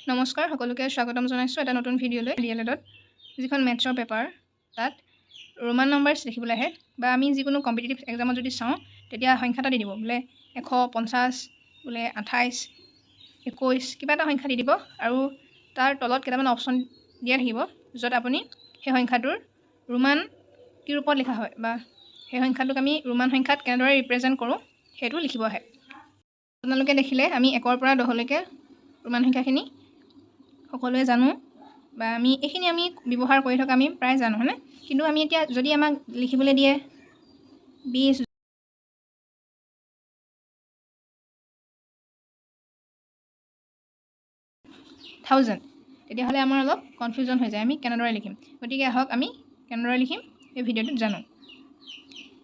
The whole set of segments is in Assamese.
নমস্কাৰ সকলোকে স্বাগতম জনাইছোঁ এটা নতুন ভিডিঅ'লৈ এল এডত যিখন মেথছৰ পেপাৰ তাত ৰোমান নাম্বাৰ্ছ লিখিবলৈ আহে বা আমি যিকোনো কম্পিটিটিভ এক্সামত যদি চাওঁ তেতিয়া সংখ্যা এটা দি দিব বোলে এশ পঞ্চাছ বোলে আঠাইছ একৈছ কিবা এটা সংখ্যা দি দিব আৰু তাৰ তলত কেইটামান অপশ্যন দিয়া থাকিব য'ত আপুনি সেই সংখ্যাটোৰ ৰোমান কি ৰূপত লিখা হয় বা সেই সংখ্যাটোক আমি ৰোমান সংখ্যাত কেনেদৰে ৰিপ্ৰেজেণ্ট কৰোঁ সেইটো লিখিব আহে। আপোনালোকে দেখিলে আমি একৰ পৰা দহলৈকে ৰোমান সংখ্যাখিনি সকলোৱে জানো বা আমি এইখিনি আমি ব্যৱহাৰ কৰি থকা আমি প্ৰায় জানো হয়নে? কিন্তু আমি এতিয়া যদি আমাক লিখিবলৈ দিয়ে বিছ থাউজেণ্ড তেতিয়াহ'লে আমাৰ অলপ কনফিউজন হৈ যায়। আমি কেনেদৰে লিখিম? গতিকে আহক আমি কেনেদৰে লিখিম এই ভিডিঅ'টোত জানো।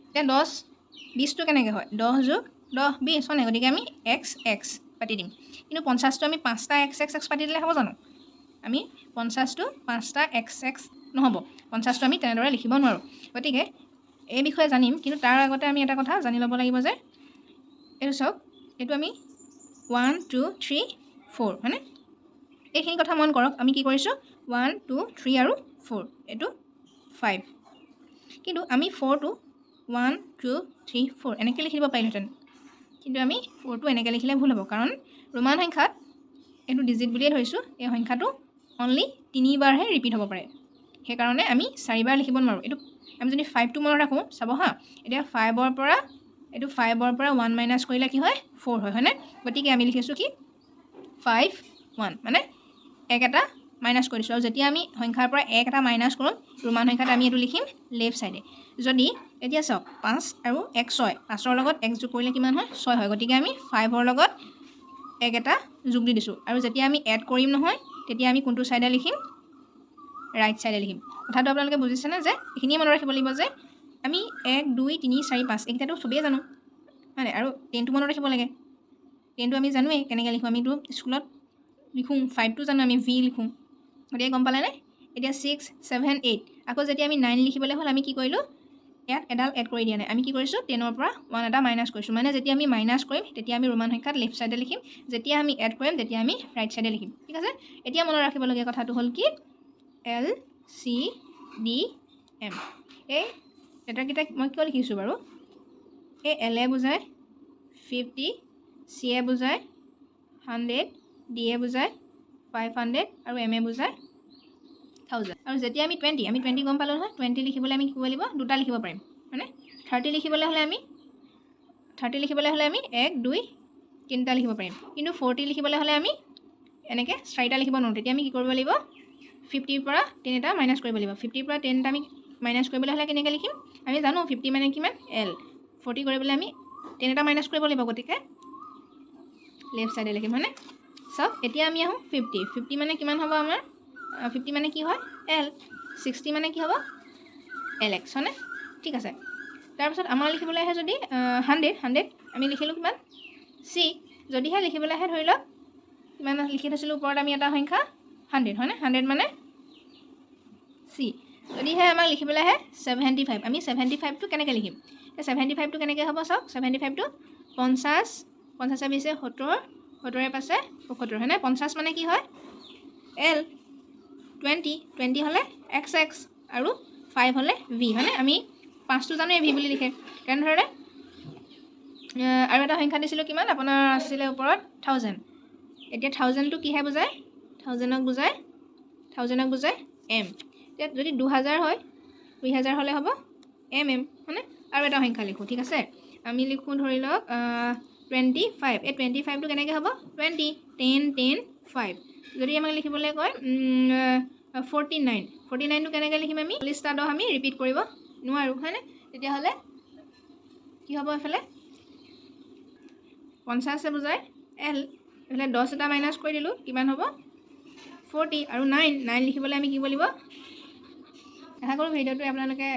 এতিয়া দহ বিছটো কেনেকৈ হয়? দহ যোগ দহ বিছ হয় নাই গতিকে আমি এক্স এক্স পাতি দিম। কিন্তু পঞ্চাছটো আমি পাঁচটা এক্স এক্স এক্স পাতি দিলে হ'ব জানো? আমি পঞ্চাছটো পাঁচটা এক্স এক্স নহ'ব। পঞ্চাছটো আমি তেনেদৰে লিখিব নোৱাৰোঁ। গতিকে এই বিষয়ে জানিম কিন্তু তাৰ আগতে আমি এটা কথা জানি ল'ব লাগিব যে এইটো চাওক এইটো আমি ওৱান টু থ্ৰী ফ'ৰ হয়নে? এইখিনি কথা মন কৰক আমি কি কৰিছোঁ? ওৱান টু থ্ৰী আৰু ফ'ৰ এইটো ফাইভ। কিন্তু আমি ফ'ৰটো ওৱান টু থ্ৰী ফ'ৰ এনেকৈ লিখি দিব পাৰিলোহেঁতেন। কিন্তু আমি ফ'ৰটো এনেকৈ লিখিলে ভুল হ'ব। কাৰণ ৰোমান সংখ্যাত এইটো ডিজিট বুলিয়ে ধৰিছোঁ এই সংখ্যাটো অনলি তিনিবাৰহে ৰিপিট হ'ব পাৰে। সেইকাৰণে আমি চাৰিবাৰ লিখিব নোৱাৰোঁ। এইটো আমি যদি ফাইভটো মনত ৰাখোঁ চাব হা এতিয়া ফাইভৰ পৰা এইটো ফাইভৰ পৰা ওৱান মাইনাছ কৰিলে কি হয়? ফ'ৰ হয় হয়নে? গতিকে আমি লিখিছোঁ কি? ফাইভ ওৱান মানে এক এটা মাইনাছ কৰি দিছোঁ। আৰু যেতিয়া আমি সংখ্যাৰ পৰা এক এটা মাইনাছ কৰোঁ ৰোমান সংখ্যাত আমি এইটো লিখিম লেফ্ট ছাইডে যদি এতিয়া চাওক পাঁচ আৰু এক ছয় পাঁচৰ লগত এক যোগ কৰিলে কিমান হয়? ছয় হয়। গতিকে আমি ফাইভৰ লগত এক এটা যোগ দি দিছোঁ। আৰু যেতিয়া আমি এড কৰিম নহয় তেতিয়া আমি কোনটো ছাইডে লিখিম? ৰাইট ছাইডে লিখিম। কথাটো আপোনালোকে বুজিছেনে যে এইখিনিয়ে মনত ৰাখিব লাগিব যে আমি এক দুই তিনি চাৰি পাঁচ এইকেইটাতো চবেই জানো। হয়নে আৰু টেনটো মনত ৰাখিব লাগে। টেনটো আমি জানোৱেই কেনেকৈ লিখোঁ। আমিতো স্কুলত লিখোঁ ফাইভটো জানো আমি ভি লিখোঁ। গতিকে গম পালেনে? এতিয়া ছিক্স ছেভেন এইট আকৌ যেতিয়া আমি নাইন লিখিবলৈ হ'ল আমি কি কৰিলোঁ? ইয়াত এডাল এড কৰি দিয়া নাই। আমি কি কৰিছোঁ? টেনৰ পৰা ওৱান এটা মাইনাছ কৰিছোঁ। মানে যেতিয়া আমি মাইনাছ কৰিম, তেতিয়া আমি ৰোমান সংখ্যাত লেফ্ট ছাইডে লিখিম। যেতিয়া আমি এড কৰিম, তেতিয়া আমি ৰাইট ছাইডে লিখিম। ঠিক আছে? এতিয়া মনত ৰাখিবলগীয়া কথাটো হ'ল কি? এল চি ডি এম এই লেটাৰকেইটা মই কিয় লিখিছোঁ বাৰু? এই এল এ বুজায় ফিফটি চি এ বুজায় হাণ্ড্ৰেড ডি এ বুজায় ফাইভ হাণ্ড্ৰেড আৰু এম এ বুজায় থাউজেণ্ড আৰু যেতিয়া আমি টুৱেণ্টি আমি টুৱেণ্টি গম পালোঁ নহয় টুৱেণ্টি লিখিবলৈ আমি কি লাগিব? দুটা লিখিব পাৰিম। হয়নে? থাৰ্টি লিখিবলৈ হ'লে আমি থাৰ্টি লিখিবলৈ হ'লে আমি এক দুই তিনিটা লিখিব পাৰিম। কিন্তু ফৰ্টি লিখিবলৈ হ'লে আমি এনেকৈ চাৰিটা লিখিব নোৱাৰোঁ। তেতিয়া আমি কি কৰিব লাগিব? ফিফটিৰ পৰা টেন এটা মাইনাছ কৰিব লাগিব। ফিফটিৰ পৰা টেন এটা আমি মাইনাছ কৰিবলৈ হ'লে কেনেকৈ লিখিম? আমি জানো ফিফটি মানে কিমান? এল ফৰ্টি কৰিবলৈ আমি টেন এটা মাইনাছ কৰিব লাগিব গতিকে। লেফ্ট ছাইডে লিখিম হয়নে? চাওক এতিয়া আমি আহোঁ ফিফটি ফিফটি মানে কিমান হ'ব আমাৰ? ফিফটি মানে কি হয়? এল ছিক্সটি মানে কি হ'ব? এল এক্স হয়নে? ঠিক আছে। তাৰপিছত আমাৰ লিখিবলৈ আহে যদি হাণ্ড্ৰেড হাণ্ড্ৰেড আমি লিখিলোঁ কিমান? চি যদিহে লিখিবলৈ আহে ধৰি লওক কিমান লিখি থৈছিলোঁ ওপৰত আমি এটা সংখ্যা হাণ্ড্ৰেড হয়নে? হাণ্ড্ৰেড মানে চি যদিহে আমাক লিখিবলৈ আহে ছেভেণ্টি ফাইভ আমি ছেভেণ্টি ফাইভটো কেনেকৈ লিখিম? এই ছেভেণ্টি ফাইভটো কেনেকৈ হ'ব চাওক? ছেভেণ্টি ফাইভটো পঞ্চাছ পঞ্চাছে বিছে সত্তৰ সত্তৰে পাছে পঁসত্তৰ হয়নে? পঞ্চাছ মানে কি হয়? এল টুৱেণ্টি টুৱেণ্টি হ'লে এক্স এক্স আৰু ফাইভ হ'লে ভি হয়নে? আমি পাঁচটো জানোৱেই ভি বুলি লিখে। তেনেধৰণে আৰু এটা সংখ্যা দিছিলোঁ কিমান? আপোনাৰ আছিলে ওপৰত থাউজেণ্ড এতিয়া থাউজেণ্ডটো কিহে বুজায়? থাউজেণ্ডক বুজায় থাউজেণ্ডক বুজায় এম এতিয়া যদি দুহাজাৰ হয় দুই হাজাৰ হ'লে হ'ব এম এম হয়নে? আৰু এটা সংখ্যা লিখোঁ ঠিক আছে? আমি লিখোঁ ধৰি লওক টুৱেণ্টি ফাইভ এই টুৱেণ্টি ফাইভটো কেনেকৈ হ'ব? টুৱেণ্টি টেন টেন ফাইভ যদি আমাক লিখিবলৈ কয় ফৰ্টি নাইন ফৰ্টি নাইনটো কেনেকৈ লিখিম আমি? দহ আমি ৰিপিট কৰিব নোৱাৰোঁ হয়নে? তেতিয়াহ'লে কি হ'ব এইফালে পঞ্চাছে বুজায় এল এইফালে দহ এটা মাইনাছ কৰি দিলোঁ কিমান হ'ব? ফৰ্টি আৰু নাইন নাইন লিখিবলৈ আমি কি কৰিব লাগিব আশা কৰোঁ ভিডিঅ'টোৱে আপোনালোকে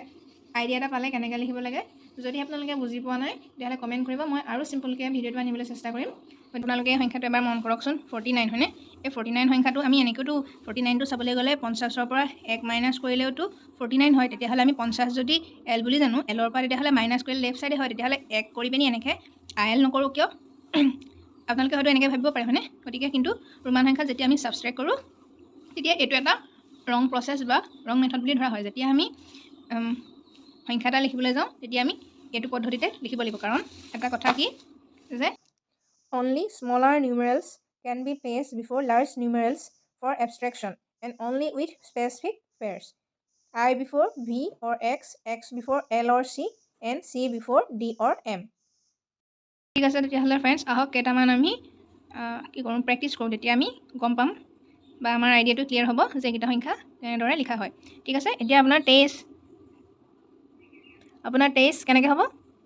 আইডিয়া এটা পালে কেনেকৈ লিখিব লাগে। যদি আপোনালোকে বুজি পোৱা নাই তেতিয়াহ'লে কমেণ্ট কৰিব। মই আৰু চিম্পলকৈ ভিডিঅ'টো আনিবলৈ চেষ্টা কৰিম। আপোনালোকে এই সংখ্যাটো এবাৰ মন কৰকচোন ফৰ্টি নাইন হয়নে? এই ফৰ্টি নাইন সংখ্যাটো আমি এনেকৈতো ফৰ্টি নাইনটো চাবলৈ গ'লে পঞ্চাছৰ পৰা এক মাইনাছ কৰিলেওতো ফৰ্টি নাইন হয় তেতিয়াহ'লে আমি পঞ্চাছ যদি এল বুলি জানো এলৰ পৰা তেতিয়াহ'লে মাইনাছ কৰিলে লেফ্ট ছাইডে হয় তেতিয়াহ'লে এক কৰি পিনি এনেকৈ আই এল নকৰোঁ কিয়? আপোনালোকে হয়তো এনেকৈ ভাবিব পাৰে হয়নে? গতিকে কিন্তু ৰোমান সংখ্যাত যেতিয়া আমি ছাবষ্ট্ৰেক্ট কৰোঁ তেতিয়া এইটো এটা ৰং প্ৰচেছ বা ৰং মেথড বুলি ধৰা হয়। যেতিয়া আমি সংখ্যা এটা লিখিবলৈ যাওঁ তেতিয়া আমি এইটো পদ্ধতিতে লিখিব লাগিব। কাৰণ এটা কথা কি যে Only smaller numerals can be placed before large numerals for abstraction and only with specific pairs. I before V or X, X before L or C, and C before D or M. ঠিক আছে তেতিয়াহ'লে ফ্ৰেণ্ডছ আহক কেইটামান আমি কি কৰোঁ প্ৰেক্টিছ কৰোঁ তেতিয়া আমি গম পাম বা আমাৰ আইডিয়াটো ক্লিয়াৰ হ'ব যে এইকেইটা সংখ্যা কেনেদৰে লিখা হয় ঠিক আছে এতিয়া আপোনাৰ তেইছ আপোনাৰ তেইছ কেনেকৈ হ'ব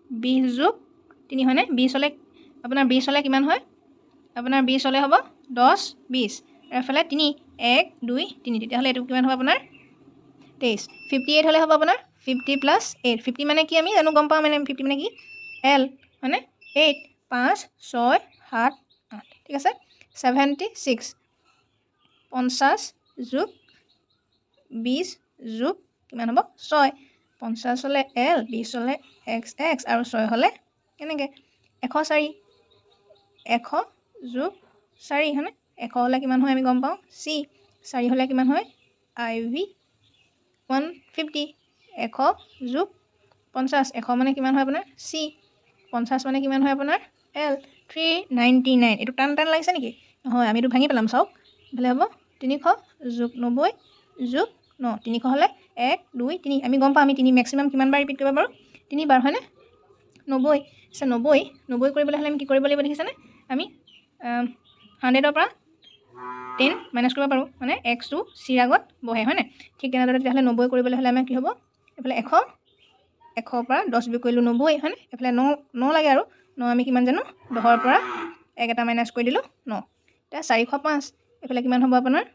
বিছ যোগ তিনি হয়নে বিছ হ'লে আপোনাৰ বিছ হ'লে কিমান হয়? আপোনাৰ বিছ হ'লে হ'ব দহ বিছ। এফালে তিনি, এক, দুই, তিনি। তেতিয়াহ'লে এইটো কিমান হ'ব আপোনাৰ? তেইছ। ফিফটি এইট হ'লে হ'ব আপোনাৰ? ফিফটি প্লাছ এইট ফিফটি মানে কি আমি জানো? গম পাওঁ মানে ফিফটি মানে কি? এল হয়নে? এইট পাঁচ, ছয়, সাত, আঠ। ঠিক আছে? ছেভেণ্টি ছিক্স পঞ্চাছ যোগ বিছ যোগ কিমান হ'ব? ছয়। পঞ্চাছ হ'লে এল বিছ হ'লে এক্স এক্স আৰু ছয় হ'লে কেনেকৈ? এশ চাৰি। এশ যোগ চাৰি হয়নে? এশ হ'লে কিমান হয় আমি গম পাওঁ? চি চাৰি হ'লে কিমান হয়? I V one fifty. এশ যোগ পঞ্চাছ এশ মানে কিমান হয় আপোনাৰ? চি পঞ্চাছ মানে কিমান হয় আপোনাৰ? L three ninety nine. এইটো টান টান লাগিছে নেকি? নহয় আমিতো ভাঙি পেলাম চাওক। এইফালে হ'ব তিনিশ যোগ নব্বৈ যোগ ন। তিনিশ হ'লে এক দুই তিনি। আমি গম পাওঁ আমি তিনি মেক্সিমাম কিমানবাৰ ৰিপিট কৰিব পাৰোঁ? তিনিবাৰ হয়নে? নব্বৈ। আচ্ছা নব্বৈ নব্বৈ কৰিবলৈ হ'লে আমি কি কৰিব লাগিব দেখিছেনে? আমি হাণ্ড্ৰেডৰ পৰা টেন মাইনাছ কৰিব পাৰোঁ। মানে এক্সটো চিৰ আগত বহে হয়নে ঠিক তেনেদৰে তেতিয়াহ'লে নব্বৈ কৰিবলৈ হ'লে আমাৰ কি হ'ব? এইফালে এশ এশৰ পৰা দহ বিয়োগ কৰিলোঁ নব্বৈ হয়নে এইফালে ন ন লাগে আৰু। ন আমি কিমান জানো? দহৰ পৰা এক এটা মাইনাছ কৰি দিলোঁ ন। এতিয়া চাৰিশ পাঁচ এইফালে কিমান হ'ব আপোনাৰ?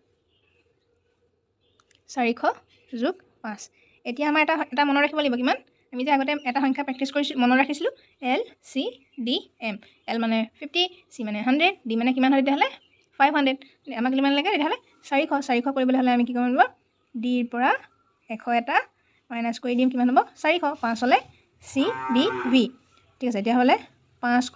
চাৰিশ যোগ পাঁচ। এতিয়া আমাৰ এটা এটা মনত ৰাখিব লাগিব কিমান? আমি যে আগতে এটা সংখ্যা প্ৰেক্টিছ কৰিছোঁ মনত ৰাখিছিলোঁ L C D M L মানে ফিফটি চি মানে হাণ্ড্ৰেড ডি মানে কিমান হয় তেতিয়াহ'লে? ফাইভ হাণ্ড্ৰেড আমাক কিমান লাগে তেতিয়াহ'লে? চাৰিশ। চাৰিশ কৰিবলৈ হ'লে আমি কি কৰিব লাগিব? ডিৰ পৰা এশ এটা মাইনাছ কৰি দিম কিমান হ'ব? চাৰিশ। পাঁচ হ'লে চি ডি ভি ঠিক আছে তেতিয়াহ'লে পাঁচশ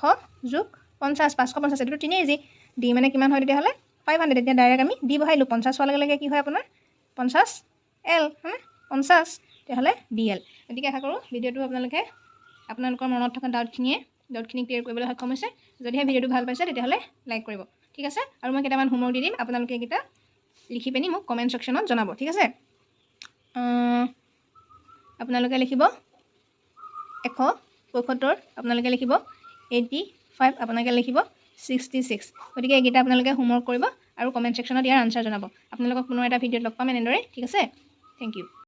যোগ পঞ্চাছ পাঁচশ পঞ্চাছ এইটোতো তিনি ইজি ডি মানে কিমান হয় তেতিয়াহ'লে? ফাইভ হাণ্ড্ৰেড এতিয়া ডাইৰেক্ট আমি ডি বহাই দিলোঁ পঞ্চাছ হোৱাৰ লগে লগে কি হয় আপোনাৰ? পঞ্চাছ এল হয়নে? পঞ্চাছ তেতিয়াহ'লে ডি এল গতিকে আশা কৰোঁ ভিডিঅ'টো আপোনালোকে আপোনালোকৰ মনত থকা ডাউটখিনিয়ে ডাউটখিনি ক্লিয়াৰ কৰিবলৈ সক্ষম হৈছে। যদিহে ভিডিঅ'টো ভাল পাইছে তেতিয়াহ'লে লাইক কৰিব। ঠিক আছে? আৰু মই কেইটামান হোমৱৰ্ক দি দিম। আপোনালোকে এইকেইটা লিখি পিনি মোক কমেণ্ট ছেকশ্যনত জনাব। ঠিক আছে? আপোনালোকে লিখিব এশ পঁয়সত্তৰ আপোনালোকে লিখিব এইটি ফাইভ আপোনালোকে লিখিব ছিক্সটি ছিক্স গতিকে এইকেইটা আপোনালোকে হোমৱৰ্ক কৰিব আৰু কমেণ্ট ছেকশ্যনত ইয়াৰ আনচাৰ জনাব। আপোনালোকক পুনৰ এটা ভিডিঅ'ত লগ পাম এনেদৰে ঠিক আছে? Thank U